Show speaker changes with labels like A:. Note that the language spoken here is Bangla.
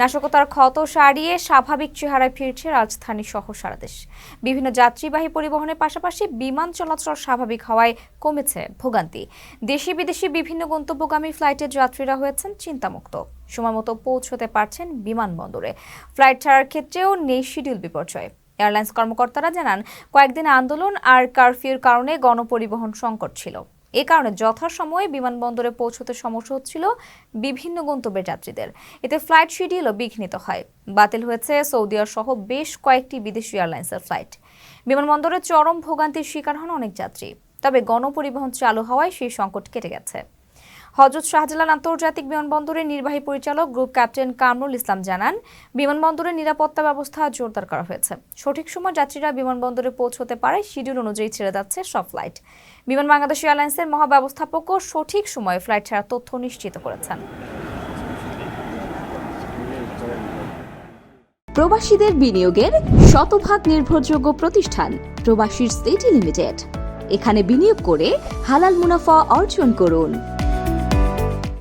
A: নাশকতার ক্ষত সারিয়ে স্বাভাবিক চেহারায় ফিরছে রাজধানী সহ সারা দেশ। বিভিন্ন যাত্রীবাহী পরিবহনের পাশাপাশি বিমান চলাচল স্বাভাবিক হওয়ায় কমেছে ভোগান্তি। দেশি বিদেশি বিভিন্ন গন্তব্যগামী ফ্লাইটের যাত্রীরা হয়েছেন চিন্তামুক্ত। সময়মতো পৌঁছতে পারছেন বিমানবন্দরে। ফ্লাইট ছাড়ার ক্ষেত্রেও নেই শিডিউল বিপর্যয়। এয়ারলাইন্স কর্মকর্তারা জানান, কয়েকদিন আন্দোলন আর কারফিউর কারণে গণপরিবহন সংকট ছিল। এ কারণে যথাসময়ে বিমানবন্দরে পৌঁছতে সমস্যা হচ্ছিল বিভিন্ন গন্তব্যের যাত্রীদের। এতে ফ্লাইট শিডিউলও বিঘ্নিত হয়। বাতিল হয়েছে সৌদি আরব সহ বেশ কয়েকটি বিদেশি এয়ারলাইন্সের ফ্লাইট। বিমানবন্দরে চরম ভোগান্তির শিকার হন অনেক যাত্রী। তবে গণপরিবহন চালু হওয়ায় সেই সংকট কেটে গেছে। হজরত শাহজালাল আন্তর্জাতিক বিমানবন্দরের নির্বাহী পরিচালক গ্রুপ ক্যাপ্টেন কামরুল ইসলাম জানান, বিমানবন্দরের নিরাপত্তা ব্যবস্থা জোরদার করা হয়েছে। সঠিক সময় যাত্রীরা বিমানবন্দরে পৌঁছতে পারে, শিডিউল অনুযায়ী ছেড়ে যাচ্ছে সব ফ্লাইট। বিমান বাংলাদেশ এয়ারলাইন্সের মহাব্যবস্থাপকও সঠিক সময়ে ফ্লাইট ছাড়ার তথ্য নিশ্চিত করেছেন।
B: প্রবাসীদের বিনিয়োগের শতভাগ নির্ভরযোগ্য প্রতিষ্ঠান প্রবাসীর সিটি লিমিটেড। এখানে বিনিয়োগ করে হালাল মুনাফা অর্জন করুন।